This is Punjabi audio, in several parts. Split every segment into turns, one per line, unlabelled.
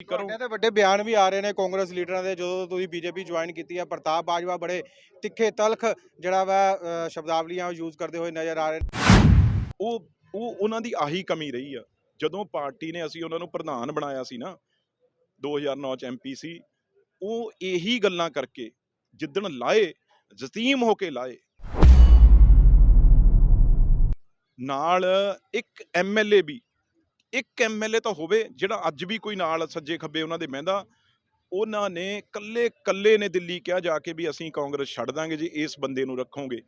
ਕਰੋ
ਤੁਹਾਡੇ ਤੇ ਵੱਡੇ ਬਿਆਨ ਵੀ ਆ ਰਹੇ ਨੇ ਕਾਂਗਰਸ ਲੀਡਰਾਂ ਦੇ ਜਦੋਂ ਤੁਸੀਂ ਬੀਜੇਪੀ ਜੁਆਇਨ ਕੀਤੀ ਹੈ ਪ੍ਰਤਾਪ ਬਾਜਵਾ ਬੜੇ ਤਿੱਖੇ ਤਲਖ ਜਿਹੜਾ ਵਾ ਅ, ਸ਼ਬਦਾਵਲੀਆਂ ਯੂਜ਼ ਕਰਦੇ ਹੋਏ ਨਜ਼ਰ ਆ ਰਹੇ ਨੇ।
ਉਹ ਉਹ ਉਹਨਾਂ ਦੀ ਆਹੀ ਕਮੀ ਰਹੀ ਆ। ਜਦੋਂ ਪਾਰਟੀ ਨੇ ਅਸੀਂ ਉਹਨਾਂ ਨੂੰ ਪ੍ਰਧਾਨ ਬਣਾਇਆ ਸੀ ਨਾ 2009 ਚ ਐਮਪੀ ਸੀ ਉਹ ਇਹੀ ਗੱਲਾਂ ਕਰਕੇ ਜਿੱਦਣ ਲਾਏ ਯਤੀਮ ਹੋ ਕੇ ਲਾਏ। ਨਾਲ ਇੱਕ ਐਮਐਲਏ ਵੀ ਇੱਕ ਐਮਐਲਏ ਤਾਂ ਹੋਵੇ, ਜਿਹੜਾ ਅੱਜ ਵੀ ਕੋਈ ਨਾਲ ਸੱਜੇ ਖੱਬੇ ਉਹਨਾਂ ਦੇ ਮਹਿੰਦਾ ਉਹਨਾਂ ਨੇ ਕੱਲੇ ਕੱਲੇ ਨੇ ਦਿੱਲੀ ਕਿਹਾ ਜਾ ਕੇ ਵੀ ਅਸੀਂ ਕਾਂਗਰਸ ਛੱਡ ਦਾਂਗੇ ਜੇ ਇਸ ਬੰਦੇ ਨੂੰ ਰੱਖੋਗੇ।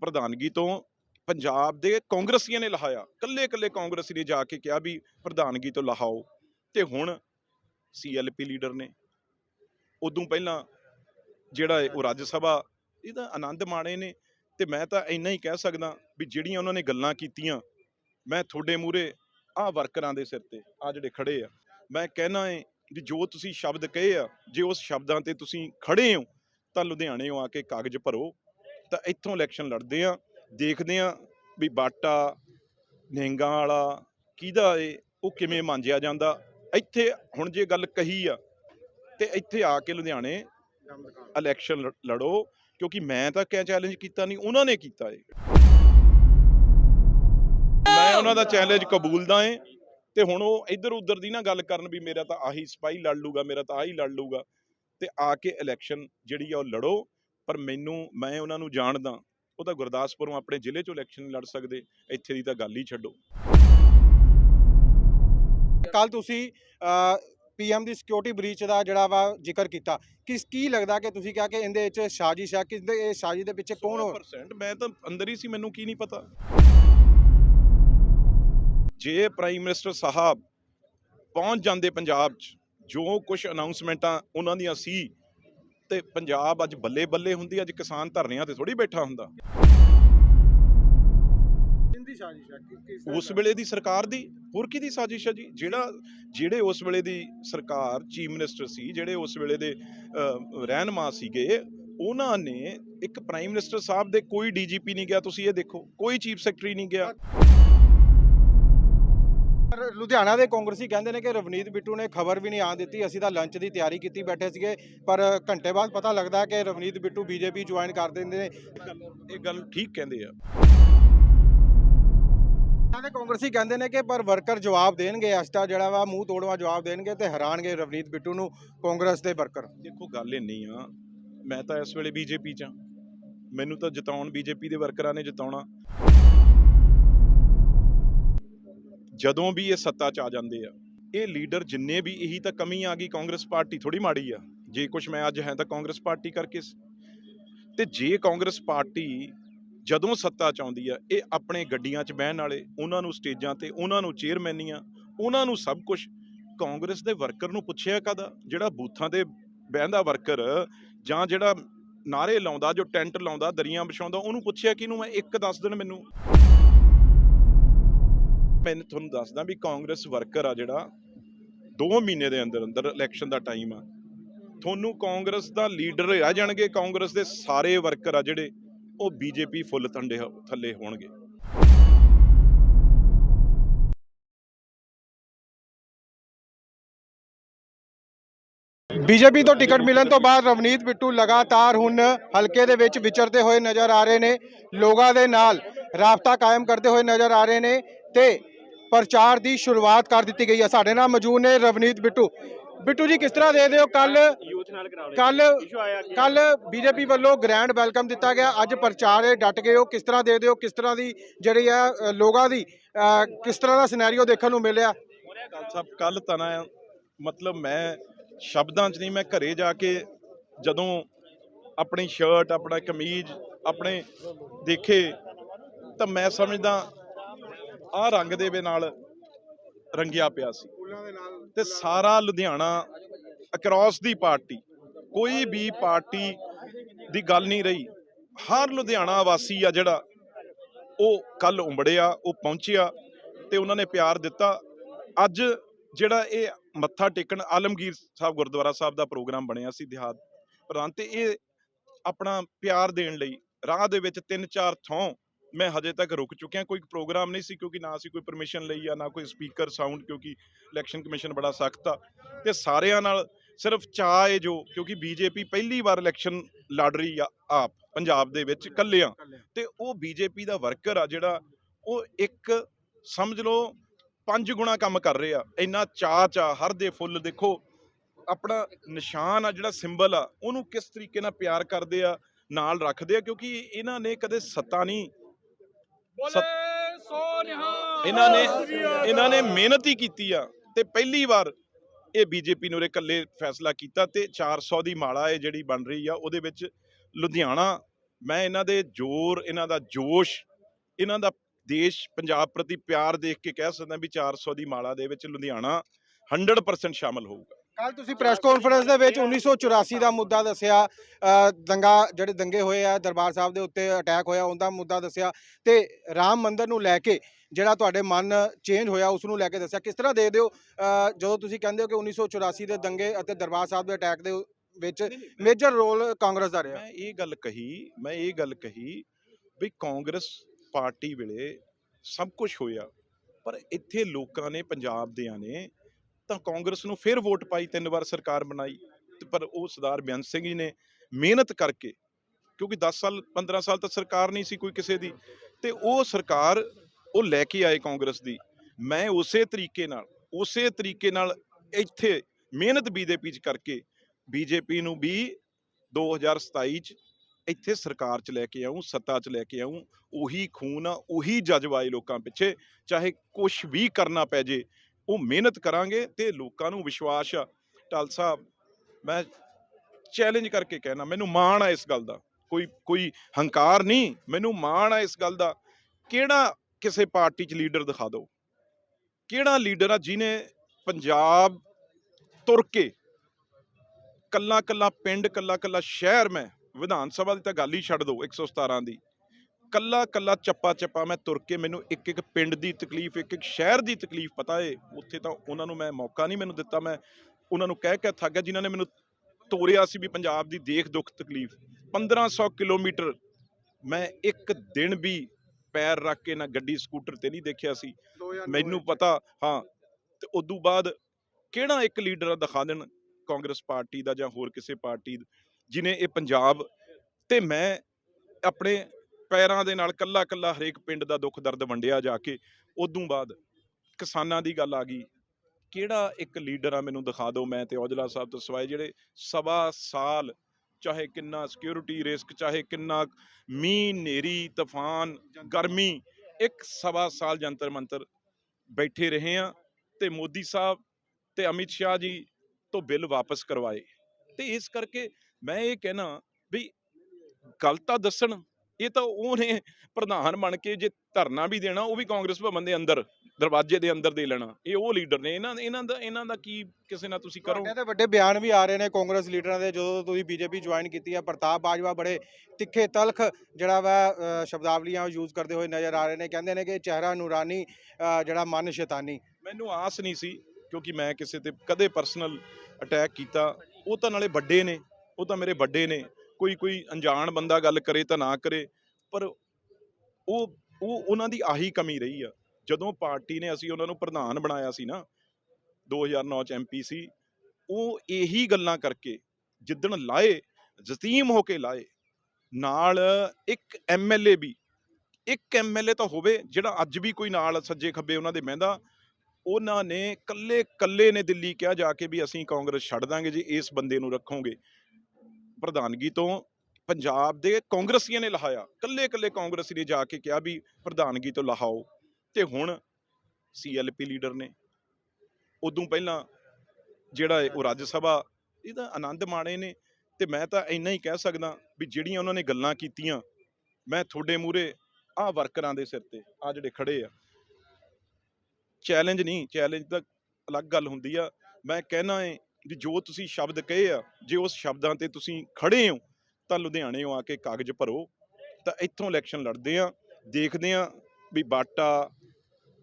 ਪ੍ਰਧਾਨਗੀ ਤੋਂ ਪੰਜਾਬ ਦੇ ਕਾਂਗਰਸੀਆਂ ਨੇ ਲਹਾਇਆ। ਕੱਲੇ ਕੱਲੇ ਕਾਂਗਰਸੀ ਨੇ ਜਾ ਕੇ ਕਿਹਾ ਵੀ ਪ੍ਰਧਾਨਗੀ ਤੋਂ ਲਹਾਓ। ਤੇ ਹੁਣ ਸੀਐਲਪੀ ਲੀਡਰ ਨੇ। ਉਦੋਂ ਪਹਿਲਾਂ ਜਿਹੜਾ ਹੈ ਉਹ ਰਾਜ ਸਭਾ ਇਹਦਾ ਆਨੰਦ ਮਾਣੇ ਨੇ। ਤੇ ਮੈਂ ਤਾਂ ਇੰਨਾ ਹੀ ਕਹਿ ਸਕਦਾ ਵੀ ਜਿਹੜੀਆਂ ਉਹਨਾਂ ਨੇ ਗੱਲਾਂ ਕੀਤੀਆਂ, ਮੈਂ ਤੁਹਾਡੇ ਮੂਰੇ ਆਹ ਵਰਕਰਾਂ ਦੇ ਸਿਰ ਤੇ, ਆ ਜਿਹੜੇ ਖੜੇ ਆ। ਮੈਂ ਕਹਿਣਾ ਹੈ ਵੀ ਜੋ ਤੁਸੀਂ ਸ਼ਬਦ ਕਹੇ ਆ, ਜੇ ਉਸ ਸ਼ਬਦਾਂ ਤੇ ਤੁਸੀਂ ਖੜੇ ਹੋ, ਤਾਂ ਲੁਧਿਆਣੇੋਂ ਆ ਕੇ ਕਾਗਜ਼ ਭਰੋ, ਤਾਂ ਇੱਥੋਂ ਇਲੈਕਸ਼ਨ ਲੜਦੇ ਆ, ਦੇਖਦੇ ਆ ਵੀ ਬਾਟਾ ਨਿਹੰਗਾਂ ਵਾਲਾ ਕਿਹਦਾ ਏ, ਉਹ ਕਿਵੇਂ ਮਾਂਜਿਆ ਜਾਂਦਾ। ਇੱਥੇ ਹੁਣ ਜੇ ਗੱਲ ਕਹੀ ਆ, ਤੇ ਇੱਥੇ ਆ ਕੇ ਲੁਧਿਆਣੇ ਇਲੈਕਸ਼ਨ ਲੜ- ਲੜੋ ਕਿਉਂਕਿ ਮੈਂ ਤਾਂ ਕਿਆ ਚੈਲੰਜ ਕੀਤਾ ਨਹੀਂ, ਉਹਨਾਂ ਨੇ ਕੀਤਾ ਏ ਮੈਂ ਉਹਨਾਂ ਦਾ ਚੈਲੰਜ ਕਬੂਲਦਾ ਏ ਤੇ ਹੁਣ ਉਹ ਇੱਧਰ ਉੱਧਰ ਦੀ ਨਾ ਗੱਲ ਕਰਨ ਵੀ ਮੇਰਾ ਤਾਂ ਆਹੀ ਸਿਪਾਹੀ ਲੜ ਲੂਗਾ, ਮੇਰਾ ਤਾਂ ਆਹੀ ਲੜ ਲੂਗਾ ਤੇ ਆ ਕੇ ਇਲੈਕਸ਼ਨ ਜਿਹੜੀ ਆ ਉਹ ਲੜੋ, ਪਰ ਮੈਨੂੰ, ਮੈਂ ਉਹਨਾਂ ਨੂੰ ਜਾਣਦਾ, ਉਹ ਤਾਂ ਗੁਰਦਾਸਪੁਰੋਂ ਆਪਣੇ ਜ਼ਿਲ੍ਹੇ ਚੋਂ ਇਲੈਕਸ਼ਨ ਲੜ ਸਕਦੇ, ਇੱਥੇ ਦੀ ਤਾਂ ਗੱਲ ਹੀ ਛੱਡੋ।
ਕੱਲ ਤੁਸੀਂ ਪੀਐਮ ਦੀ ਸਿਕਿਉਰਿਟੀ ਬ੍ਰੀਚ ਦਾ ਜਿਹੜਾ ਵਾ ਜ਼ਿਕਰ ਕੀਤਾ। ਕਿਸ ਕੀ ਲੱਗਦਾ ਕਿ ਤੁਸੀਂ ਕਿਹਾ ਕਿ ਇਹਦੇ ਵਿੱਚ ਸਾਜ਼ਿਸ਼ ਹੈ ਕਿਸ ਦੇ ਇਹ ਸਾਜ਼ਿਸ਼ ਦੇ ਪਿੱਛੇ ਕੌਣ ਹੋ?
100% ਮੈਂ ਤਾਂ ਅੰਦਰ ਹੀ ਸੀ, ਮੈਨੂੰ ਕੀ ਨਹੀਂ ਪਤਾ। ਜੇ ਪ੍ਰਾਈਮ ਮਿਨਿਸਟਰ ਸਾਹਿਬ ਪਹੁੰਚ ਜਾਂਦੇ ਪੰਜਾਬ 'ਚ, ਜੋ ਕੁਝ ਅਨਾਉਂਸਮੈਂਟਾਂ ਉਹਨਾਂ ਦੀਆਂ ਸੀ, ਤੇ ਪੰਜਾਬ ਅੱਜ ਬੱਲੇ ਬੱਲੇ ਹੁੰਦੀ, ਅੱਜ ਕਿਸਾਨ ਧਰਨਿਆਂ ਤੇ ਥੋੜੀ ਬੈਠਾ ਹੁੰਦਾ।
ਸਾਜ਼ਿਸ਼ ਹੈ
ਉਸ ਵੇਲੇ ਦੀ ਸਰਕਾਰ ਦੀ ਹੋਰ ਕਿਹਦੀ ਸਾਜ਼ਿਸ਼ ਹੈ ਜੀ? ਜਿਹੜਾ ਜਿਹੜੇ ਉਸ ਵੇਲੇ ਦੀ ਸਰਕਾਰ ਚੀਫ ਮਿਨਿਸਟਰ ਸੀ ਜਿਹੜੇ ਉਸ ਵੇਲੇ ਦੇ ਰਹਿਨੁਮਾ ਸੀਗੇ ਉਹਨਾਂ ਨੇ ਇੱਕ ਪ੍ਰਾਈਮ ਮਿਨਿਸਟਰ ਸਾਹਿਬ ਦੇ ਕੋਈ ਡੀਜੀਪੀ ਨਹੀਂ ਗਿਆ ਤੁਸੀਂ ਇਹ ਦੇਖੋ ਕੋਈ ਚੀਫ ਸੈਕਟਰੀ ਨਹੀਂ ਗਿਆ।
ਪਰ ਲੁਧਿਆਣਾ ਦੇ ਕਾਂਗਰਸੀ ਕਹਿੰਦੇ ਨੇ ਕਿ ਰਵਨੀਤ ਬਿੱਟੂ ਨੇ ਖਬਰ ਵੀ ਨਹੀਂ ਆਣ ਦਿੱਤੀ ਅਸੀਂ ਤਾਂ ਲੰਚ ਦੀ ਤਿਆਰੀ ਕੀਤੀ ਬੈਠੇ ਸੀਗੇ ਪਰ ਘੰਟੇ ਬਾਅਦ ਪਤਾ ਲੱਗਦਾ ਕਿ ਰਵਨੀਤ ਬਿੱਟੂ ਬੀਜੇਪੀ ਜੁਆਇਨ ਕਰ ਦਿੰਦੇ ਨੇ।
ਇਹ ਗੱਲ ਠੀਕ ਕਹਿੰਦੇ ਆ।
ਇਹਨਾਂ ਕਾਂਗਰਸੀ ਕਹਿੰਦੇ ਨੇ ਕਿ ਪਰ ਵਰਕਰ ਜਵਾਬ ਦੇਣਗੇ ਅਸਤਾ ਜਿਹੜਾ ਵਾ ਮੂੰਹ ਤੋੜਵਾ ਜਵਾਬ ਦੇਣਗੇ ਤੇ ਹੈਰਾਨਗੇ ਰਵਨੀਤ ਬਿੱਟੂ ਨੂੰ ਕਾਂਗਰਸ ਦੇ ਵਰਕਰ।
ਦੇਖੋ, ਗੱਲ ਇੰਨੀ ਆ, ਮੈਂ ਤਾਂ ਇਸ ਵੇਲੇ ਬੀਜੇਪੀ ਚ ਆਂ। ਮੈਨੂੰ ਤਾਂ ਜਿਤਾਉਣ ਬੀਜੇਪੀ ਦੇ ਵਰਕਰਾਂ ਨੇ ਜਿਤਾਉਣਾ। ਜਦੋਂ ਵੀ ਇਹ ਸੱਤਾ ਚ ਆ ਜਾਂਦੇ ਆ, ਇਹ ਲੀਡਰ ਜਿੰਨੇ ਵੀ, ਇਹੀ ਤਾਂ ਕਮੀ ਆ ਗਈ ਕਾਂਗਰਸ ਪਾਰਟੀ ਥੋੜੀ ਮਾੜੀ ਆ। ਜੇ ਕੁਝ ਮੈਂ ਅੱਜ ਹੈ ਤਾਂ ਕਾਂਗਰਸ ਪਾਰਟੀ ਕਰਕੇ ਤੇ ਜੇ ਕਾਂਗਰਸ ਪਾਰਟੀ ਜਦੋਂ ਸੱਤਾ ਚ ਆਉਂਦੀ ਆ, ਇਹ ਆਪਣੇ ਗੱਡੀਆਂ 'ਚ ਬਹਿਣ ਵਾਲੇ, ਉਹਨਾਂ ਨੂੰ ਸਟੇਜਾਂ ਤੇ, ਉਹਨਾਂ ਨੂੰ ਚੇਅਰਮੈਨੀਆਂ ਉਹਨਾਂ ਨੂੰ ਸਭ ਕੁਝ ਕਾਂਗਰਸ ਦੇ ਵਰਕਰ ਨੂੰ ਪੁੱਛਿਆ ਕਦਾ ਜਿਹੜਾ ਬੂਥਾਂ ਤੇ ਬਹਿੰਦਾ ਵਰਕਰ ਜਾਂ ਜਿਹੜਾ ਨਾਰੇ ਲਾਉਂਦਾ, ਜੋ ਟੈਂਟ ਲਾਉਂਦਾ, ਦਰੀਆਂ ਵਿਛਾਉਂਦਾ, ਉਹਨੂੰ ਪੁੱਛਿਆ ਕਿ ਇਹਨੂੰ ਮੈਂ ਇੱਕ ਦੱਸ ਦਿਨ ਮੈਨੂੰ। ਮੈਂ ਤੁਹਾਨੂੰ ਦੱਸਦਾ ਵੀ ਕਾਂਗਰਸ ਵਰਕਰ ਆ ਜਿਹੜਾ 2 ਮਹੀਨੇ ਦੇ ਅੰਦਰ ਅੰਦਰ ਇਲੈਕਸ਼ਨ ਦਾ ਟਾਈਮ ਆ। ਤੁਹਾਨੂੰ ਕਾਂਗਰਸ ਦਾ ਲੀਡਰ ਰਹਿ ਜਾਣਗੇ, ਕਾਂਗਰਸ ਦੇ ਸਾਰੇ ਵਰਕਰ ਆ ਜਿਹੜੇ। ਉਹ ਬੀਜੇਪੀ ਫੁੱਲ ਥੰਡੇ ਥੱਲੇ ਹੋਣਗੇ।
ਬੀਜੇਪੀ ਤੋਂ ਟਿਕਟ ਮਿਲਣ ਤੋਂ ਬਾਅਦ ਰਵਨੀਤ ਬਿੱਟੂ ਲਗਾਤਾਰ ਹੁਣ ਹਲਕੇ ਦੇ ਵਿੱਚ ਵਿਚਰਦੇ ਹੋਏ ਨਜ਼ਰ ਆ ਰਹੇ ਨੇ। ਲੋਕਾਂ ਦੇ ਨਾਲ ਰਾਬਤਾ ਕਾਇਮ ਕਰਦੇ ਹੋਏ ਨਜ਼ਰ ਆ ਰਹੇ ਨੇ ਤੇ ਪ੍ਰਚਾਰ ਦੀ ਸ਼ੁਰੂਆਤ ਕਰ ਦਿੱਤੀ ਗਈ ਹੈ। ਸਾਡੇ ਨਾਲ ਮੌਜੂਦ ਨੇ ਰਵਨੀਤ ਬਿੱਟੂ। ਬਿੱਟੂ ਜੀ ਕਿਸ ਤਰ੍ਹਾਂ ਦੇ ਦਿਓ? ਕੱਲ ਕੱਲ ਕੱਲ ਬੀਜੇਪੀ ਵੱਲੋਂ ਗ੍ਰੈਂਡ ਵੈਲਕਮ ਦਿੱਤਾ ਗਿਆ। ਅੱਜ ਪ੍ਰਚਾਰ ਇਹ ਡਟ ਗਏ ਹੋ। ਕਿਸ ਤਰ੍ਹਾਂ ਦੇ ਦਿਓ? ਕਿਸ ਤਰ੍ਹਾਂ ਦੀ ਜਿਹੜੀ ਆ ਲੋਕਾਂ ਦੀ ਕਿਸ ਤਰ੍ਹਾਂ ਦਾ ਸਿਨੈਰੀਓ ਦੇਖਣ ਨੂੰ ਮਿਲਿਆ?
ਗੱਲ ਸਭ ਕੱਲ ਤਾਂ ਨਾ ਮਤਲਬ ਮੈਂ ਸ਼ਬਦਾਂ 'ਚ ਨਹੀਂ ਮੈਂ ਘਰੇ ਜਾ ਕੇ ਜਦੋਂ ਆਪਣੀ ਸ਼ਰਟ ਆਪਣਾ ਕਮੀਜ਼ ਆਪਣੇ ਦੇਖੇ ਤਾਂ ਮੈਂ ਸਮਝਦਾ ਆਹ ਰੰਗ ਦੇ ਨਾਲ ਰੰਗਿਆ ਪਿਆ ਸੀ। ਤੇ ਸਾਰਾ ਲੁਧਿਆਣਾ ਅਕ੍ਰੋਸ ਦੀ ਪਾਰਟੀ ਕੋਈ ਵੀ ਪਾਰਟੀ ਦੀ ਗੱਲ ਨਹੀਂ ਰਹੀ। ਹਰ ਲੁਧਿਆਣਾ ਵਾਸੀ ਆ ਜਿਹੜਾ ਉਹ ਕੱਲ ਉਮੜਿਆ ਉਹ ਪਹੁੰਚਿਆ ਤੇ ਉਹਨਾਂ ਨੇ ਪਿਆਰ ਦਿੱਤਾ। ਅੱਜ ਜਿਹੜਾ ਇਹ ਮੱਥਾ ਟੇਕਣ ਆਲਮਗੀਰ ਸਾਹਿਬ ਗੁਰਦੁਆਰਾ ਸਾਹਿਬ ਦਾ ਪ੍ਰੋਗਰਾਮ ਬਣਿਆ ਸੀ ਦਿਹਾਤ ਪ੍ਰਧਾਨ ਤੇ ਇਹ ਆਪਣਾ ਪਿਆਰ ਦੇਣ ਲਈ ਰਾਹ ਦੇ ਵਿੱਚ ਤਿੰਨ ਚਾਰ ਥਾਂ ਮੈਂ ਹਜੇ ਤੱਕ ਰੁਕ ਚੁੱਕਿਆ, ਕੋਈ ਪ੍ਰੋਗਰਾਮ ਨਹੀਂ ਸੀ ਕਿਉਂਕਿ ਨਾ ਅਸੀਂ ਕੋਈ ਪਰਮਿਸ਼ਨ ਲਈ ਆ ਨਾ ਕੋਈ ਸਪੀਕਰ ਸਾਊਂਡ ਕਿਉਂਕਿ ਇਲੈਕਸ਼ਨ ਕਮਿਸ਼ਨ ਬੜਾ ਸਖਤ ਆ। ਤੇ ਸਾਰਿਆਂ ਨਾਲ ਸਿਰਫ ਚਾਹ ਹੈ ਜੋ, ਕਿਉਂਕਿ ਬੀਜੇਪੀ ਪਹਿਲੀ ਵਾਰ ਇਲੈਕਸ਼ਨ ਲੜ ਰਹੀ ਆ, ਆਪ ਪੰਜਾਬ ਦੇ ਵਿੱਚ ਇਕੱਲਿਆਂ। ਤੇ ਉਹ ਬੀਜੇਪੀ ਦਾ ਵਰਕਰ ਆ ਜਿਹੜਾ, ਉਹ ਇੱਕ ਸਮਝ ਲਓ ਪੰਜ ਗੁਣਾ ਕੰਮ ਕਰ ਰਿਹਾ। ਇੰਨਾ ਚਾਅ ਚਾ ਹਰ ਦੇ ਫੁੱਲ ਦੇਖੋ, ਆਪਣਾ ਨਿਸ਼ਾਨ ਆ ਜਿਹੜਾ ਸਿੰਬਲ ਆ, ਉਹਨੂੰ ਕਿਸ ਤਰੀਕੇ ਨਾਲ ਪਿਆਰ ਕਰਦੇ ਆ, ਨਾਲ ਰੱਖਦੇ ਆ, ਕਿਉਂਕਿ ਇਹਨਾਂ ਨੇ ਕਦੇ ਸੱਤਾ ਨਹੀਂ ਇਹਨਾਂ ਨੇ ਇਹਨਾਂ ਨੇ ਮਿਹਨਤ ਹੀ ਕੀਤੀ ਆ ਤੇ ਪਹਿਲੀ ਵਾਰ ਇਹ ਬੀਜੇਪੀ ਨੂੰ ਇਕੱਲੇ ਫੈਸਲਾ ਕੀਤਾ ਤੇ 400 ਦੀ ਮਾਲਾ ਇਹ ਜਿਹੜੀ ਬਣ ਰਹੀ ਆ, ਉਹਦੇ ਵਿੱਚ ਲੁਧਿਆਣਾ, ਮੈਂ ਇਹਨਾਂ ਦੇ ਜ਼ੋਰ, ਇਹਨਾਂ ਦਾ ਜੋਸ਼, ਇਹਨਾਂ ਦਾ ਦੇਸ਼, ਪੰਜਾਬ ਪ੍ਰਤੀ ਪਿਆਰ ਦੇਖ ਕੇ ਕਹਿ ਸਕਦਾ ਵੀ 400 ਦੀ ਮਾਲਾ ਦੇ ਵਿੱਚ ਲੁਧਿਆਣਾ 100% ਸ਼ਾਮਲ ਹੋਊਗਾ।
ਕੱਲ ਤੁਸੀਂ ਪ੍ਰੈਸ ਕਾਨਫਰੰਸ ਦੇ ਵਿੱਚ 1984 ਦਾ ਮੁੱਦਾ ਦੱਸਿਆ ਦੰਗਾ ਜਿਹੜੇ ਦੰਗੇ ਹੋਏ ਆ ਦਰਬਾਰ ਸਾਹਿਬ ਦੇ ਉੱਤੇ ਅਟੈਕ ਹੋਇਆ ਉਹਦਾ ਮੁੱਦਾ ਦੱਸਿਆ ਤੇ ਰਾਮ ਮੰਦਿਰ ਨੂੰ ਲੈ ਕੇ ਜਿਹੜਾ ਤੁਹਾਡੇ ਮਨ ਚੇਂਜ ਹੋਇਆ ਉਸ ਨੂੰ ਲੈ ਕੇ ਦੱਸਿਆ। ਕਿਸ ਤਰ੍ਹਾਂ ਦੇਖਦੇ ਹੋ ਜਦੋਂ ਤੁਸੀਂ ਕਹਿੰਦੇ ਹੋ ਕਿ 1984 ਦੇ ਦੰਗੇ ਅਤੇ ਦਰਬਾਰ ਸਾਹਿਬ ਦੇ ਅਟੈਕ ਦੇ ਵਿੱਚ ਮੇਜਰ ਰੋਲ ਕਾਂਗਰਸ ਦਾ ਰਿਹਾ।
ਮੈਂ ਇਹ ਗੱਲ ਕਹੀ ਮੈਂ ਇਹ ਗੱਲ ਕਹੀ ਵੀ ਕਾਂਗਰਸ ਪਾਰਟੀ ਵੇਲੇ ਸਭ ਕੁਝ ਹੋਇਆ ਪਰ ਇੱਥੇ ਲੋਕਾਂ ਨੇ ਪੰਜਾਬ ਦਿਆਂ ਨੇ ਤਾਂ ਕਾਂਗਰਸ ਨੂੰ ਫਿਰ ਵੋਟ ਪਾਈ, ਤਿੰਨ ਵਾਰ ਸਰਕਾਰ ਬਣਾਈ ਪਰ ਉਹ ਸਰਦਾਰ ਬੇਅੰਤ ਸਿੰਘ ਜੀ ਨੇ ਮਿਹਨਤ ਕਰਕੇ, ਕਿਉਂਕਿ 10 ਸਾਲ 15 ਸਾਲ ਤਾਂ ਸਰਕਾਰ ਨਹੀਂ ਸੀ ਕੋਈ ਕਿਸੇ ਦੀ, ਤੇ ਉਹ ਸਰਕਾਰ ਉਹ ਲੈ ਕੇ ਆਏ ਕਾਂਗਰਸ ਦੀ। ਮੈਂ ਉਸੇ ਤਰੀਕੇ ਨਾਲ, ਉਸੇ ਤਰੀਕੇ ਨਾਲ ਇੱਥੇ ਮਿਹਨਤ ਬੀਜੇਪੀ ਚ ਕਰਕੇ ਬੀਜੇਪੀ ਨੂੰ ਵੀ 2027 ਚ ਇੱਥੇ ਸਰਕਾਰ ਚ ਲੈ ਕੇ ਆਉਂ ਸੱਤਾ ਚ ਲੈ ਕੇ ਆਉਂ ਉਹੀ ਖੂਨ ਆ, ਉਹੀ ਜਜ਼ਬਾਏ ਲੋਕਾਂ ਪਿੱਛੇ, ਚਾਹੇ ਕੁਝ ਵੀ ਕਰਨਾ ਪੈ ਜੇ ਉਹ ਮਿਹਨਤ ਕਰਾਂਗੇ ਤੇ ਲੋਕਾਂ ਨੂੰ ਵਿਸ਼ਵਾਸ ਆ। ਟਲ ਸਾਹਿਬ, ਮੈਂ ਚੈਲੰਜ ਕਰਕੇ ਕਹਿਣਾ, ਮੈਨੂੰ ਮਾਣ ਆ ਇਸ ਗੱਲ ਦਾ। ਕੋਈ ਕੋਈ ਹੰਕਾਰ ਨਹੀਂ, ਮੈਨੂੰ ਮਾਣ ਆ ਇਸ ਗੱਲ ਦਾ। ਕਿਹੜਾ ਕਿਸੇ ਪਾਰਟੀ 'ਚ ਲੀਡਰ ਦਿਖਾ ਦਿਓ? ਕਿਹੜਾ ਲੀਡਰ ਆ ਜਿਹਨੇ ਪੰਜਾਬ ਤੁਰ ਕੇ ਕੱਲਾ ਕੱਲਾ ਪਿੰਡ ਕੱਲਾ ਕੱਲਾ ਸ਼ਹਿਰ ਮੈਂ, ਵਿਧਾਨ ਸਭਾ ਦੀ ਤਾਂ ਗੱਲ ਹੀ ਛੱਡ ਦਿਓ 117 ਦੀ। ਕੱਲਾ ਕੱਲਾ ਚੱਪਾ ਚੱਪਾ ਮੈਂ ਤੁਰ ਕੇ ਮੈਨੂੰ ਇੱਕ ਇੱਕ ਪਿੰਡ ਦੀ ਤਕਲੀਫ ਇੱਕ ਇੱਕ ਸ਼ਹਿਰ ਦੀ ਤਕਲੀਫ ਪਤਾ ਏ। ਉੱਥੇ ਤਾਂ ਉਹਨਾਂ ਨੂੰ ਮੈਂ ਮੌਕਾ ਨਹੀਂ ਮੈਨੂੰ ਦਿੱਤਾ। ਮੈਂ ਉਹਨਾਂ ਨੂੰ ਕਹਿ ਕੇ ਥੱਕ ਗਿਆ ਜਿਨ੍ਹਾਂ ਨੇ ਮੈਨੂੰ ਤੋਰਿਆ ਸੀ ਵੀ ਪੰਜਾਬ ਦੀ ਦੇਖ ਦੁੱਖ ਤਕਲੀਫ। 1500 ਕਿਲੋਮੀਟਰ ਮੈਂ ਇੱਕ ਦਿਨ ਵੀ ਪੈਰ ਰੱਖ ਕੇ ਨਾ ਗੱਡੀ ਸਕੂਟਰ ਤੇ ਨਹੀਂ ਦੇਖਿਆ ਸੀ। ਮੈਨੂੰ ਪਤਾ ਹਾਂ ਤੇ ਉਦੋਂ ਬਾਅਦ ਕਿਹੜਾ ਇੱਕ ਲੀਡਰ ਦਿਖਾ ਦੇਣ? ਕਾਂਗਰਸ ਪਾਰਟੀ ਦਾ ਜਾਂ ਹੋਰ ਕਿਸੇ ਪਾਰਟੀ ਜਿਨੇ ਇਹ ਪੰਜਾਬ ਤੇ ਮੈਂ ਆਪਣੇ ਪੈਰਾਂ ਦੇ ਨਾਲ ਕੱਲਾ ਕੱਲਾ ਹਰੇਕ ਪਿੰਡ ਦਾ ਦੁੱਖ ਦਰਦ ਵੰਡਿਆ ਜਾ ਕੇ, ਉਦੋਂ ਬਾਅਦ ਕਿਸਾਨਾਂ ਦੀ ਗੱਲ ਆ ਗਈ। ਕਿਹੜਾ ਇੱਕ ਲੀਡਰ ਆ ਮੈਨੂੰ ਦਿਖਾ ਦਿਓ, ਮੈਂ ਤੇ ਔਜਲਾ ਸਾਹਿਬ ਤੋਂ ਸਿਵਾਏ, ਜਿਹੜੇ ਸਵਾ ਸਾਲ ਚਾਹੇ ਕਿੰਨਾ ਸਿਕਿਉਰਿਟੀ ਰਿਸਕ ਚਾਹੇ ਕਿੰਨਾ ਮੀਂਹ ਨੇਰੀ ਤੂਫਾਨ, ਗਰਮੀ, ਇੱਕ ਸਵਾ ਸਾਲ ਜੰਤਰ ਮੰਤਰ ਬੈਠੇ ਰਹੇ ਆ ਤੇ ਮੋਦੀ ਸਾਹਿਬ ਤੇ ਅਮਿਤ ਸ਼ਾਹ ਜੀ ਤੋਂ ਬਿੱਲ ਵਾਪਸ ਕਰਵਾਏ। ਤੇ ਇਸ ਕਰਕੇ ਮੈਂ ਇਹ ਕਹਿਣਾ ਵੀ ਗੱਲ ਤਾਂ ਦੱਸਣ ਇਹ ਤਾਂ ਉਹਨੇ ਪ੍ਰਧਾਨ ਬਣ ਕੇ ਜੇ ਧਰਨਾ ਵੀ ਦੇਣਾ ਉਹ ਵੀ ਕਾਂਗਰਸ ਭਵਨ ਦੇ ਅੰਦਰ ਦਰਵਾਜ਼ੇ ਦੇ ਅੰਦਰ ਦੇ ਲੈਣਾ। ਇਹ ਉਹ ਲੀਡਰ ਨੇ ਇਹਨਾਂ ਇਹਨਾਂ ਦਾ ਇਹਨਾਂ ਦਾ ਕੀ ਕਿਸੇ ਨਾਲ ਤੁਸੀਂ ਕਰੋ।
ਤੇ ਵੱਡੇ ਬਿਆਨ ਵੀ ਆ ਰਹੇ ਨੇ ਕਾਂਗਰਸ ਲੀਡਰਾਂ ਦੇ ਜਦੋਂ ਤੁਸੀਂ ਬੀਜੇਪੀ ਜੁਆਇਨ ਕੀਤੀ ਹੈ ਪ੍ਰਤਾਪ ਬਾਜਵਾ ਬੜੇ ਤਿੱਖੇ ਤਲਖ ਜਿਹੜਾ ਵਾ ਸ਼ਬਦਾਵਲੀਆਂ ਯੂਜ਼ ਕਰਦੇ ਹੋਏ ਨਜ਼ਰ ਆ ਰਹੇ ਨੇ। ਕਹਿੰਦੇ ਨੇ ਕਿ ਚਿਹਰਾ ਨੂਰਾਨੀ ਜਿਹੜਾ ਮਨ ਸ਼ੈਤਾਨੀ।
ਮੈਨੂੰ ਆਸ ਨਹੀਂ ਸੀ ਕਿਉਂਕਿ ਮੈਂ ਕਿਸੇ ਤੇ ਕਦੇ ਪਰਸਨਲ ਅਟੈਕ ਕੀਤਾ। ਉਹ ਤਾਂ ਨਾਲੇ ਵੱਡੇ ਨੇ ਉਹ ਤਾਂ ਮੇਰੇ ਵੱਡੇ ਨੇ। ਕੋਈ ਕੋਈ ਅਣਜਾਣ ਬੰਦਾ ਗੱਲ ਕਰੇ ਤਾਂ ਨਾ ਕਰੇ, ਪਰ ਉਹ ਉਹ ਉਹਨਾਂ ਦੀ ਆਹੀ ਕਮੀ ਰਹੀ ਆ। ਜਦੋਂ ਪਾਰਟੀ ਨੇ ਅਸੀਂ ਉਹਨਾਂ ਨੂੰ ਪ੍ਰਧਾਨ ਬਣਾਇਆ ਸੀ ਨਾ 2009 ਚ ਐਮਪੀ ਸੀ, ਉਹ ਇਹੀ ਗੱਲਾਂ ਕਰਕੇ ਜਿੱਦਣ ਲਾਏ, ਜ਼ਤੀਮ ਹੋ ਕੇ ਲਾਏ, ਨਾਲ ਇੱਕ ਐਮਐਲਏ ਵੀ, ਇੱਕ ਐਮਐਲਏ ਤਾਂ ਹੋਵੇ ਜਿਹੜਾ ਅੱਜ ਵੀ ਕੋਈ ਨਾਲ ਸੱਜੇ ਖੱਬੇ ਉਹਨਾਂ ਦੇ ਮਹਿੰਦਾ ਉਹਨਾਂ ਨੇ ਕੱਲੇ ਕੱਲੇ ਨੇ ਦਿੱਲੀ ਕਿਹਾ ਜਾ ਕੇ ਵੀ ਅਸੀਂ ਕਾਂਗਰਸ ਛੱਡ ਦਾਂਗੇ, ਜੇ ਇਸ ਬੰਦੇ ਨੂੰ ਰੱਖੋਗੇ। ਪ੍ਰਧਾਨਗੀ ਤੋਂ ਪੰਜਾਬ ਦੇ ਕਾਂਗਰਸੀਆਂ ਨੇ ਲਹਾਇਆ। ਕੱਲੇ ਕੱਲੇ ਕਾਂਗਰਸੀ ਨੇ ਜਾ ਕੇ ਕਿਹਾ ਵੀ ਪ੍ਰਧਾਨਗੀ ਤੋਂ ਲਹਾਓ। ਤੇ ਹੁਣ ਸੀਐਲਪੀ ਲੀਡਰ ਨੇ। ਉਦੋਂ ਪਹਿਲਾਂ ਜਿਹੜਾ ਹੈ ਉਹ ਰਾਜ ਸਭਾ, ਇਹਦਾ ਆਨੰਦ ਮਾਣੇ ਨੇ। ਤੇ ਮੈਂ ਤਾਂ ਇੰਨਾ ਹੀ ਕਹਿ ਸਕਦਾ ਵੀ ਜਿਹੜੀਆਂ ਉਹਨਾਂ ਨੇ ਗੱਲਾਂ ਕੀਤੀਆਂ, ਮੈਂ ਤੁਹਾਡੇ ਮੂਹਰੇ ਆਹ ਵਰਕਰਾਂ ਦੇ ਸਿਰ ਤੇ, ਆ ਜਿਹੜੇ ਖੜੇ ਆ। ਚੈਲੰਜ ਨਹੀਂ, ਚੈਲੰਜ ਤਾਂ ਅਲੱਗ ਗੱਲ ਹੁੰਦੀ ਆ। ਮੈਂ ਕਹਿਣਾ ਏ ਵੀ ਜੋ ਤੁਸੀਂ ਸ਼ਬਦ ਕਹੇ ਆ ਜੇ ਉਸ ਸ਼ਬਦਾਂ ਤੇ ਤੁਸੀਂ ਖੜੇ ਹੋ ਤਾਂ ਲੁਧਿਆਣੇੋਂ ਆ ਕੇ ਕਾਗਜ਼ ਭਰੋ। ਤਾਂ ਇੱਥੋਂ ਇਲੈਕਸ਼ਨ ਲੜਦੇ ਆ ਦੇਖਦੇ ਆ ਵੀ ਬਾਟਾ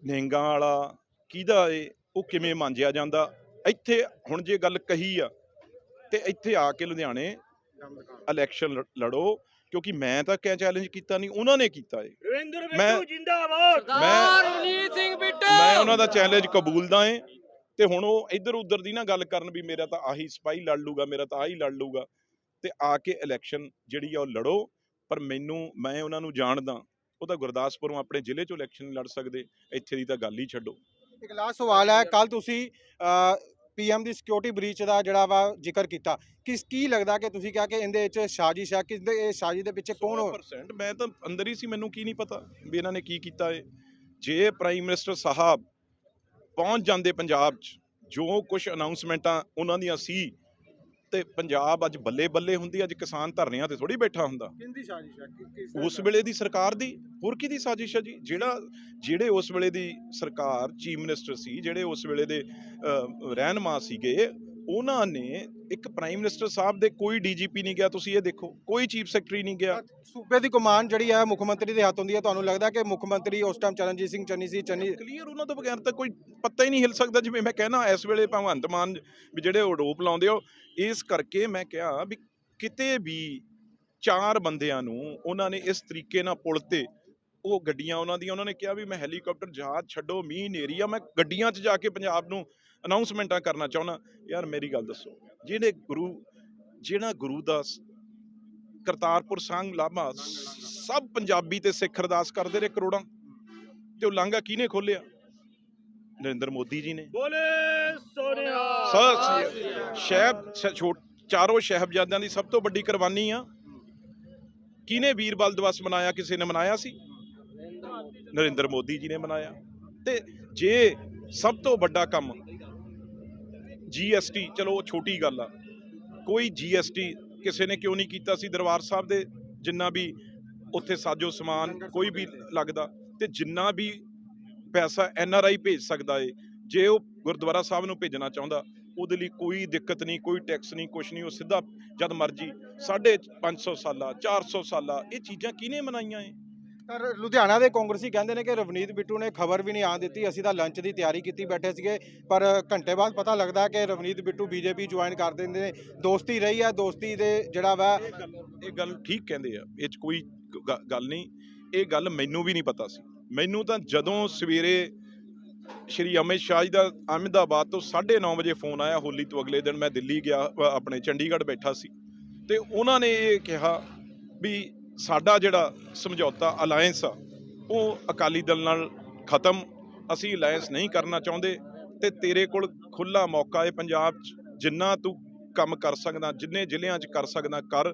ਨਿਹੰਗਾਂ ਵਾਲਾ ਕਿਹਦਾ ਏ ਉਹ ਕਿਵੇਂ ਮਾਂਜਿਆ ਜਾਂਦਾ। ਇੱਥੇ ਹੁਣ ਜੇ ਗੱਲ ਕਹੀ ਆ ਤੇ ਇੱਥੇ ਆ ਕੇ ਲੁਧਿਆਣੇ ਇਲੈਕਸ਼ਨ ਲੜੋ ਕਿਉਂਕਿ ਮੈਂ ਤਾਂ ਕਿਆ ਚੈਲੰਜ ਕੀਤਾ ਨਹੀਂ ਉਹਨਾਂ ਨੇ ਕੀਤਾ ਏ।
ਰਵਿੰਦਰ
ਮੈਂ-
ਬਿੱਟੂ ਜਿੰਦਾਬਾਦ।
ਸਰਦਾਰ ਰਵਨੀਤ ਸਿੰਘ ਬਿੱਟੂ।
ਮੈਂ ਉਹਨਾਂ ਦਾ ਚੈਲੰਜ ਕਬੂਲਦਾ ਏ। ਤੇ ਹੁਣ ਉਹ ਇੱਧਰ ਉੱਧਰ ਦੀ ਨਾ ਗੱਲ ਕਰਨ ਵੀ ਮੇਰਾ ਤਾਂ ਆਹੀ ਸਿਪਾਹੀ ਲੜ ਲੂਗਾ ਮੇਰਾ ਤਾਂ ਆਹੀ ਲੜ ਲੂਗਾ। ਤੇ ਆ ਕੇ ਇਲੈਕਸ਼ਨ ਜਿਹੜੀ ਆ ਉਹ ਲੜੋ ਪਰ ਮੈਨੂੰ ਮੈਂ ਉਹਨਾਂ ਨੂੰ ਜਾਣਦਾ ਉਹ ਤਾਂ ਗੁਰਦਾਸਪੁਰੋਂ ਆਪਣੇ ਜ਼ਿਲ੍ਹੇ ਚੋਂ ਇਲੈਕਸ਼ਨ ਲੜ ਸਕਦੇ ਇੱਥੇ ਦੀ ਤਾਂ ਗੱਲ ਹੀ ਛੱਡੋ।
ਇੱਕ ਲਾਸਟ ਸਵਾਲ ਹੈ ਕੱਲ ਤੁਸੀਂ ਪੀਐਮ ਦੀ ਸਿਕਿਉਰਿਟੀ ਬ੍ਰੀਚ ਦਾ ਜਿਹੜਾ ਵਾ ਜ਼ਿਕਰ ਕੀਤਾ ਕਿਸ ਕੀ ਲੱਗਦਾ ਕਿ ਤੁਸੀਂ ਕਿਹਾ ਕਿ ਇਹਦੇ ਵਿੱਚ ਸਾਜ਼ਿਸ਼ ਹੈ ਕਿਸ ਦੇ ਇਹ ਸਾਜ਼ਿਸ਼ ਦੇ ਪਿੱਛੇ ਕੌਣ ਹੋ?
100% ਮੈਂ ਤਾਂ ਅੰਦਰ ਹੀ ਸੀ ਮੈਨੂੰ ਕੀ ਨਹੀਂ ਪਤਾ ਵੀ ਇਹਨਾਂ ਨੇ ਕੀ ਕੀਤਾ ਏ। ਜੇ ਪ੍ਰਾਈਮ ਮਿਨਿਸਟਰ ਸਾਹਿਬ ਪਹੁੰਚ ਜਾਂਦੇ ਪੰਜਾਬ 'ਚ ਜੋ ਕੁਝ ਅਨਾਉਂਸਮੈਂਟਾਂ ਉਹਨਾਂ ਦੀਆਂ ਸੀ ਤੇ ਪੰਜਾਬ ਅੱਜ ਬੱਲੇ ਬੱਲੇ ਹੁੰਦੀ ਅੱਜ ਕਿਸਾਨ ਧਰਨਿਆਂ ਤੇ ਥੋੜੀ ਬੈਠਾ ਹੁੰਦਾ।
ਕਿੰਦੀ ਸਾਜ਼ਿਸ਼ ਹੈ
ਉਸ ਵੇਲੇ ਦੀ ਸਰਕਾਰ ਦੀ ਹੋਰ ਕੀ ਦੀ ਸਾਜ਼ਿਸ਼ ਹੈ ਜੀ? ਜਿਹੜਾ ਜਿਹੜੇ ਉਸ ਵੇਲੇ ਦੀ ਸਰਕਾਰ ਚੀਫ ਮਿਨਿਸਟਰ ਸੀ ਜਿਹੜੇ ਉਸ ਵੇਲੇ ਦੇ ਰਹਿਨੁਮਾ ਸੀਗੇ ਉਹਨਾਂ ਨੇ ਇੱਕ ਪ੍ਰਾਈਮ ਮਿਨਿਸਟਰ ਸਾਹਿਬ ਦੇ ਕੋਈ ਡੀਜੀਪੀ ਨਹੀਂ ਗਿਆ, ਤੁਸੀਂ ਇਹ ਦੇਖੋ, ਕੋਈ ਚੀਫ ਸੈਕਟਰੀ ਨਹੀਂ ਗਿਆ।
ਸੂਬੇ ਦੀ ਕਮਾਨ ਜਿਹੜੀ ਹੈ ਮੁੱਖ ਮੰਤਰੀ ਦੇ ਹੱਥ ਹੁੰਦੀ ਹੈ ਤੁਹਾਨੂੰ ਲੱਗਦਾ ਕਿ ਮੁੱਖ ਮੰਤਰੀ ਉਸ ਟਾਈਮ ਚਰਨਜੀਤ ਸਿੰਘ, ਚੰਨੀ ਸੀ, ਚੰਨੀ
ਕਲੀਅਰ ਉਹਨਾਂ ਤੋਂ ਬਗੈਰ ਤਾਂ ਕੋਈ ਪੱਤਾ ਹੀ ਨਹੀਂ ਹਿਲ ਸਕਦਾ, ਜਿਵੇਂ ਮੈਂ ਕਹਿਣਾ, ਇਸ ਵੇਲੇ ਭਗਵੰਤ ਮਾਨ ਵੀ ਜਿਹੜੇ ਆਰੋਪ ਲਾਉਂਦੇ ਹੋ ਇਸ ਕਰਕੇ ਮੈਂ ਕਿਹਾ ਵੀ ਕਿਤੇ ਵੀ ਚਾਰ ਬੰਦਿਆਂ ਨੂੰ ਉਹਨਾਂ ਨੇ ਇਸ ਤਰੀਕੇ ਨਾਲ ਪੁਲ ਤੇ ਉਹ ਗੱਡੀਆਂ ਉਹਨਾਂ ਦੀਆਂ, ਉਹਨਾਂ ਨੇ ਕਿਹਾ ਵੀ ਮੈਂ ਹੈਲੀਕਾਪਟਰ ਜਹਾਜ਼ ਛੱਡੋ, ਮੀਂਹ ਨੇਰੀ ਆ, ਮੈਂ ਗੱਡੀਆਂ 'ਚ ਜਾ ਕੇ ਪੰਜਾਬ ਨੂੰ ਅਨਾਉਂਸਮੈਂਟਾਂ ਕਰਨਾ ਚਾਹੁੰਦਾ। ਯਾਰ ਮੇਰੀ ਗੱਲ ਦੱਸੋ ਜਿਹੜੇ ਗੁਰੂ ਜਿਹੜਾ ਗੁਰੂ ਦਾ ਕਰਤਾਰਪੁਰ ਸੰਘ ਲਾਮਾ ਸਭ ਪੰਜਾਬੀ ਤੇ ਸਿੱਖ ਅਰਦਾਸ ਕਰਦੇ ਰਹੇ ਕਰੋੜਾਂ ਤੇ ਉਹ ਲਾਂਘਾ ਕਿਹਨੇ ਖੋਲਿਆ ਨਰਿੰਦਰ ਮੋਦੀ ਜੀ ਨੇ।
ਬੋਲੇ ਸੋਨਿਆ
ਸਰ ਸ਼ਹਿਬ ਚਾਰੋਂ ਸ਼ਹਿਬਜ਼ਾਦਿਆਂ ਦੀ ਸਭ ਤੋਂ ਵੱਡੀ ਕੁਰਬਾਨੀ ਆ। ਕਿਹਨੇ ਵੀਰ ਬਲ ਦਿਵਸ ਮਨਾਇਆ ਕਿਸੇ ਨੇ ਮਨਾਇਆ ਸੀ? ਨਰਿੰਦਰ ਮੋਦੀ ਜੀ ਨੇ ਮਨਾਇਆ। ਤੇ ਜੇ ਸਭ ਤੋਂ ਵੱਡਾ ਕੰਮ ਜੀਐਸਟੀ ਚਲੋ ਛੋਟੀ ਗੱਲ ਆ। ਕੋਈ ਜੀਐਸਟੀ ਕਿਸੇ ਨੇ ਕਿਉਂ ਨਹੀਂ ਕੀਤਾ ਸੀ? ਦਰਬਾਰ ਸਾਹਿਬ ਦੇ ਜਿੰਨਾ ਵੀ ਉੱਥੇ ਸਾਜੋ ਸਮਾਨ, ਕੋਈ ਵੀ ਲੱਗਦਾ, ਤੇ ਜਿੰਨਾ ਵੀ ਪੈਸਾ ਐਨਆਰਆਈ ਭੇਜ ਸਕਦਾ ਏ, ਜੇ ਉਹ ਗੁਰਦੁਆਰਾ ਸਾਹਿਬ ਨੂੰ ਭੇਜਣਾ ਚਾਹੁੰਦਾ, ਉਹਦੇ ਲਈ ਕੋਈ ਦਿੱਕਤ ਨਹੀਂ, ਕੋਈ ਟੈਕਸ ਨਹੀਂ, ਕੁਛ ਨਹੀਂ, ਉਹ ਸਿੱਧਾ ਜਦ ਮਰਜ਼ੀ 550 ਸਾਲਾ 400 ਸਾਲਾ, ਇਹ ਚੀਜ਼ਾਂ ਕਿਹਨੇ ਮਨਾਈਆਂ ਏ?
ਪਰ ਲੁਧਿਆਣਾ ਦੇ ਕਾਂਗਰਸੀ ਕਹਿੰਦੇ ਨੇ ਕਿ ਰਵਨੀਤ ਬਿੱਟੂ ਨੇ ਖਬਰ ਵੀ ਨਹੀਂ ਆਉਣ ਦਿੱਤੀ। ਅਸੀਂ ਤਾਂ ਲੰਚ ਦੀ ਤਿਆਰੀ ਕੀਤੀ, ਬੈਠੇ ਸੀਗੇ। ਪਰ ਘੰਟੇ ਬਾਅਦ ਪਤਾ ਲੱਗਦਾ ਕਿ ਰਵਨੀਤ ਬਿੱਟੂ ਬੀਜੇਪੀ ਜੁਆਇਨ ਕਰ ਦਿੰਦੇ ਨੇ। ਦੋਸਤੀ ਰਹੀ ਹੈ ਦੋਸਤੀ ਦੇ ਜਿਹੜਾ ਵਾ
ਇਹ ਗੱਲ ਠੀਕ ਕਹਿੰਦੇ ਆ। ਇਹ ਚ ਕੋਈ ਗੱਲ ਨਹੀਂ। ਇਹ ਗੱਲ ਮੈਨੂੰ ਵੀ ਨਹੀਂ ਪਤਾ ਸੀ। ਮੈਨੂੰ ਤਾਂ ਜਦੋਂ ਸਵੇਰੇ ਸ਼੍ਰੀ ਅਮਿਤ ਸ਼ਾਹ ਜੀ ਦਾ ਅਹਿਮਦਾਬਾਦ ਤੋਂ 9:30 ਵਜੇ ਫੋਨ ਆਇਆ, ਹੋਲੀ ਤੋਂ ਅਗਲੇ ਦਿਨ ਮੈਂ ਦਿੱਲੀ ਗਿਆ ਆਪਣੇ ਚੰਡੀਗੜ੍ਹ ਬੈਠਾ ਸੀ। ਤੇ ਉਹਨਾਂ ਨੇ ਇਹ ਕਿਹਾ ਵੀ ਸਾਡਾ ਜਿਹੜਾ ਸਮਝੌਤਾ ਅਲਾਈਅੰਸ ਆ, ਉਹ ਅਕਾਲੀ ਦਲ ਨਾਲ ਖਤਮ। ਅਸੀਂ ਅਲਾਈਅੰਸ ਨਹੀਂ ਕਰਨਾ ਚਾਹੁੰਦੇ ਤੇ ਤੇਰੇ ਕੋਲ ਖੁੱਲਾ ਮੌਕਾ ਹੈ ਪੰਜਾਬ 'ਚ। ਜਿੰਨਾ ਤੂੰ ਕੰਮ ਕਰ ਸਕਦਾ, ਜਿੰਨੇ ਜ਼ਿਲ੍ਹਿਆਂ 'ਚ ਕਰ ਸਕਦਾ, ਕਰ।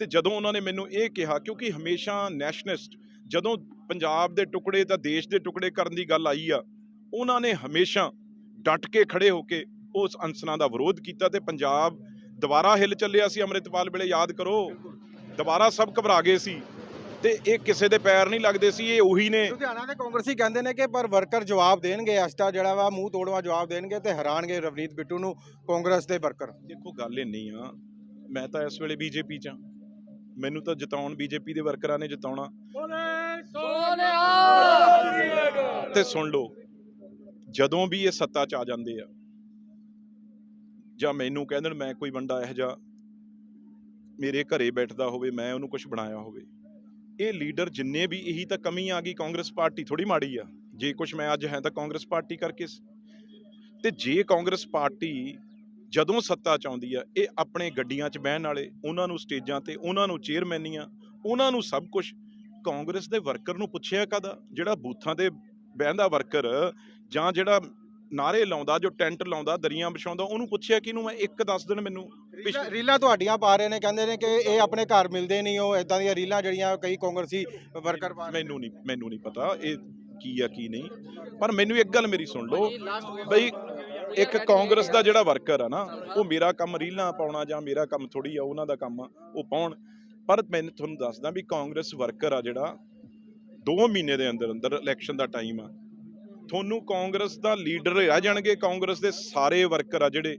ਤੇ ਜਦੋਂ ਉਹਨਾਂ ਨੇ ਮੈਨੂੰ ਇਹ ਕਿਹਾ, ਕਿਉਂਕਿ ਹਮੇਸ਼ਾ ਨੈਸ਼ਨਲਿਸਟ, ਜਦੋਂ ਪੰਜਾਬ ਦੇ ਟੁਕੜੇ ਤਾਂ ਦੇਸ਼ ਦੇ ਟੁਕੜੇ ਕਰਨ ਦੀ ਗੱਲ ਆਈ ਆ, ਉਹਨਾਂ ਨੇ ਹਮੇਸ਼ਾ ਡਟ ਕੇ ਖੜੇ ਹੋ ਕੇ ਉਸ ਅਨਸਰਾਂ ਦਾ ਵਿਰੋਧ ਕੀਤਾ ਤੇ ਪੰਜਾਬ ਦੁਬਾਰਾ ਹਿੱਲ ਚੱਲਿਆ ਸੀ। ਅੰਮ੍ਰਿਤਪਾਲ ਵੇਲੇ ਯਾਦ ਕਰੋ ਦੁਬਾਰਾ ਸਭ ਘਬਰਾ ਗਏ ਸੀ ਤੇ ਇਹ ਕਿਸੇ ਦੇ ਪੈਰ ਨਹੀਂ ਲੱਗਦੇ ਸੀ ਇਹ ਉਹੀ ਨੇ।
ਲੁਧਿਆਣਾ ਦੇ ਕਾਂਗਰਸੀ ਕਹਿੰਦੇ ਨੇ ਕਿ ਪਰ ਵਰਕਰ ਜਵਾਬ ਦੇਣਗੇ ਤਾਂ ਜਿਹੜਾ ਵਾ ਮੂੰਹ ਤੋੜਵਾ ਜਵਾਬ ਦੇਣਗੇ ਤੇ ਹੈਰਾਨਗੇ ਰਵਨੀਤ ਬਿੱਟੂ ਨੂੰ ਕਾਂਗਰਸ ਦੇ ਵਰਕਰ।
ਦੇਖੋ ਗੱਲ ਇੰਨੀ ਆ ਮੈਂ ਤਾਂ ਇਸ ਵੇਲੇ ਬੀਜੇਪੀ 'ਚ ਆ। ਮੈਨੂੰ ਤਾਂ ਜਿਤਾਉਣ ਬੀਜੇਪੀ ਦੇ ਵਰਕਰਾਂ ਨੇ ਜਿਤਾਉਣਾ।
ਬੋਲੇ
ਸੋਨਿਆ
ਤੇ ਸੁਣ ਲਓ ਜਦੋਂ ਵੀ ਇਹ ਸੱਤਾ 'ਚ ਆ ਜਾਂਦੇ ਆ ਜਾਂ ਮੈਨੂੰ ਕਹਿੰਦੇ ਮੈਂ ਕੋਈ ਬੰਦਾ ਇਹੋ ਜਿਹਾ ਮੇਰੇ ਘਰੇ ਬੈਠਦਾ ਹੋਵੇ, ਮੈਂ ਉਹਨੂੰ ਕੁਝ ਬਣਾਇਆ ਹੋਵੇ। ਇਹ ਲੀਡਰ ਜਿੰਨੇ ਵੀ ਇਹੀ ਤਾਂ ਕਮੀ ਆ ਗਈ, ਕਾਂਗਰਸ ਪਾਰਟੀ ਥੋੜੀ ਮਾੜੀ ਆ। ਜੇ ਕੁਝ ਮੈਂ ਅੱਜ ਹੈ ਤਾਂ ਕਾਂਗਰਸ ਪਾਰਟੀ ਕਰਕੇ ਸੀ। ਤੇ ਜੇ ਕਾਂਗਰਸ ਪਾਰਟੀ ਜਦੋਂ ਸੱਤਾ ਚ ਆਉਂਦੀ ਆ, ਇਹ ਆਪਣੇ ਗੱਡੀਆਂ 'ਚ ਬਹਿਣ ਵਾਲੇ, ਉਹਨਾਂ ਨੂੰ ਸਟੇਜਾਂ ਤੇ, ਉਹਨਾਂ ਨੂੰ ਚੇਅਰਮੈਨੀਆਂ ਉਹਨਾਂ ਨੂੰ ਸਭ ਕੁਝ ਕਾਂਗਰਸ ਦੇ ਵਰਕਰ ਨੂੰ ਪੁੱਛਿਆ ਕਦਾ ਜਿਹੜਾ ਬੂਥਾਂ ਤੇ ਬਹਿੰਦਾ ਵਰਕਰ ਜਾਂ ਜਿਹੜਾ ਨਾਰੇ ਲਾਉਂਦਾ ਜੋ ਟੈਂਟ ਲਾਉਂਦਾ ਦਰੀਆਂ ਵਿਛਾਉਂਦਾ ਉਹਨੂੰ ਪੁੱਛਿਆ ਕਿਹਨੂੰ ਮੈਂ ਇੱਕ ਦੱਸ ਦਿਨ ਮੈਨੂੰ
ਰੀਲਾਂ- ਤੁਹਾਡੀਆਂ ਪਾ ਰਹੇ ਨੇ ਕਹਿੰਦੇ ਨੇ ਕਿ ਇਹ ਆਪਣੇ ਘਰ ਮਿਲਦੇ ਨਹੀਂ ਉਹ ਇਦਾਂ ਦੀਆਂ ਰੀਲਾਂ ਜਿਹੜੀਆਂ ਕਈ ਕਾਂਗਰਸੀ ਵਰਕਰ ਪਾ।
ਮੈਨੂੰ ਨਹੀਂ ਮੈਨੂੰ ਨਹੀਂ ਪਤਾ ਇਹ ਕੀ ਆ ਕੀ ਨਹੀਂ। ਪਰ ਮੈਨੂੰ ਇੱਕ ਗੱਲ ਮੇਰੀ ਸੁਣ ਲਓ ਬਈ ਇੱਕ ਕਾਂਗਰਸ ਦਾ ਜਿਹੜਾ ਵਰਕਰ ਆ ਨਾ ਉਹ ਮੇਰਾ ਕੰਮ ਰੀਲਾਂ ਪਾਉਣਾ ਜਾਂ ਮੇਰਾ ਕੰਮ ਥੋੜੀ ਆ ਉਹਨਾਂ ਦਾ ਕੰਮ ਆ ਉਹ ਪਾਉਣ। ਪਰ ਮੈਂ ਤੁਹਾਨੂੰ ਦੱਸਦਾ ਵੀ ਕਾਂਗਰਸ ਵਰਕਰ ਆ ਜਿਹੜਾ 2 ਮਹੀਨੇ ਦੇ ਅੰਦਰ ਅੰਦਰ ਇਲੈਕਸ਼ਨ ਦਾ ਟਾਈਮ ਆ। ਤੁਹਾਨੂੰ ਕਾਂਗਰਸ ਦਾ ਲੀਡਰ ਰਹਿ ਜਾਣਗੇ ਕਾਂਗਰਸ ਦੇ ਸਾਰੇ ਵਰਕਰ ਆ ਜਿਹੜੇ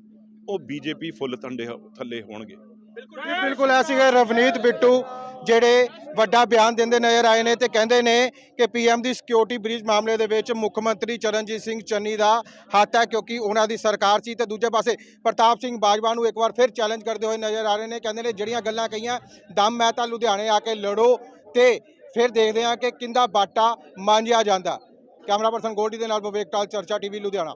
ਉਹ ਬੀਜੇਪੀ ਫੁੱਲ ਥੰਡੇ ਥੱਲੇ ਹੋਣਗੇ।
ਜੀ ਬਿਲਕੁਲ। ਐ ਸੀਗੇ ਰਵਨੀਤ ਬਿੱਟੂ ਜਿਹੜੇ ਵੱਡਾ ਬਿਆਨ ਦਿੰਦੇ ਨਜ਼ਰ ਆਏ ਨੇ ਤੇ ਕਹਿੰਦੇ ਨੇ ਕਿ ਪੀਐਮ ਦੀ ਸਿਕਿਉਰਿਟੀ ਬ੍ਰੀਚ ਮਾਮਲੇ ਦੇ ਵਿੱਚ ਮੁੱਖ ਮੰਤਰੀ ਚਰਨਜੀਤ ਸਿੰਘ ਚੰਨੀ ਦਾ ਹੱਥ ਹੈ ਕਿਉਂਕਿ ਉਹਨਾਂ ਦੀ ਸਰਕਾਰ ਸੀ ਤੇ ਦੂਜੇ ਪਾਸੇ ਪ੍ਰਤਾਪ ਸਿੰਘ ਬਾਜਵਾ ਨੂੰ ਇੱਕ ਵਾਰ ਫਿਰ ਚੈਲੰਜ ਕਰਦੇ ਹੋਏ ਨਜ਼ਰ ਆ ਰਹੇ ਨੇ ਕਹਿੰਦੇ ਨੇ ਜਿਹੜੀਆਂ ਗੱਲਾਂ ਕਹੀਆਂ ਦਮ ਮੈਂ ਤਾਂ ਲੁਧਿਆਣੇ ਆ ਕੇ ਲੜੋ ਤੇ ਫਿਰ ਦੇਖਦੇ ਹਾਂ ਕਿ ਕਿੰਦਾ ਬਾਟਾ ਮਾਂਜਿਆ ਜਾਂਦਾ। ਕੈਮਰਾ ਪਰਸਨ ਗੋਲਡੀ ਦੇ ਨਾਲ ਵਿਵੇਕ ਟਾਲ ਚਰਚਾ ਟੀਵੀ ਲੁਧਿਆਣਾ।